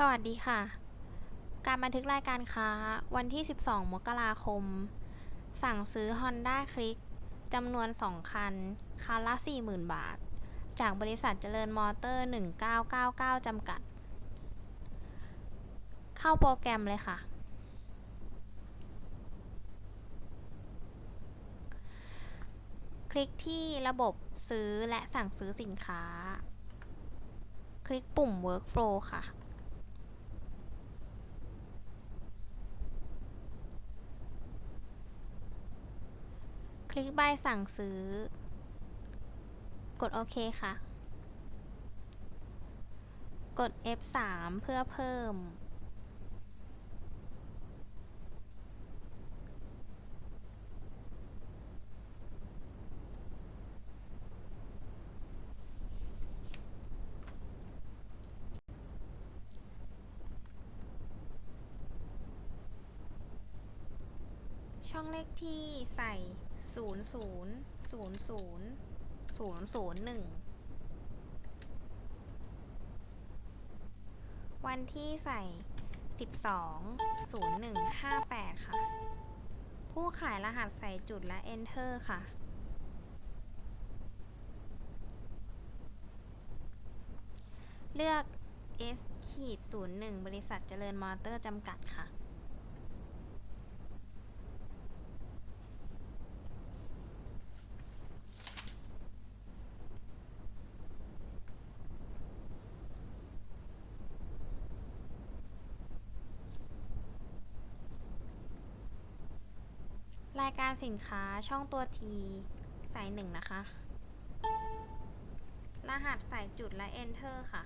สวัสดีค่ะ การบันทึกรายการค้า วันที่ 12 มกราคม สั่งซื้อ Honda Click จำนวน 2 คัน คันละ 40,000 บาท จากบริษัทเจริญมอเตอร์ 1999 จำกัด เข้าโปรแกรมเลยค่ะ คลิกที่ระบบซื้อและสั่งซื้อสินค้า คลิกปุ่ม Workflow ค่ะ ลิกใบสั่งซื้อ กดโอเคค่ะ กด F3 เพื่อเพิ่ม ช่องเลขที่ใส่ ศูนย์ศูนย์ศูนย์ศูนย์ศูนย์ศูนย์หนึ่งวันที่ใส่สิบสองศูนย์หนึ่งห้าแปดค่ะ ผู้ขายรหัสใส่จุดและ Enter ค่ะ เลือก S ขีด01 บริษัทเจริญมอเตอร์จำกัดค่ะ รายการสินค้าช่องตัว T ใส่หนึ่งนะคะ รหัสใส่จุดและ Enter ค่ะ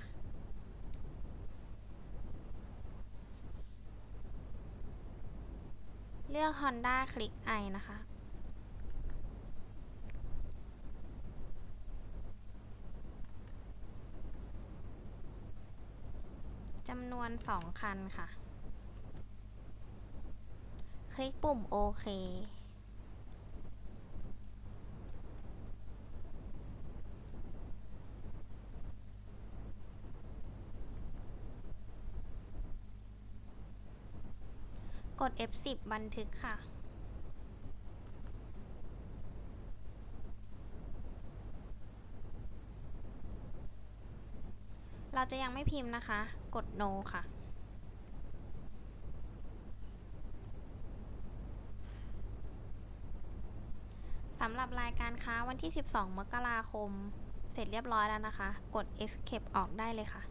เลือก Honda Click I นะคะจำนวน 2 คันค่ะ คลิกปุ่มโอเค กด F10 บันทึกค่ะ เราจะยังไม่พิมพ์นะคะ กด no ค่ะสำหรับรายการค้าวันที่ 12 มกราคม เสร็จเรียบร้อยแล้วนะคะ กด escape ออกได้เลยค่ะ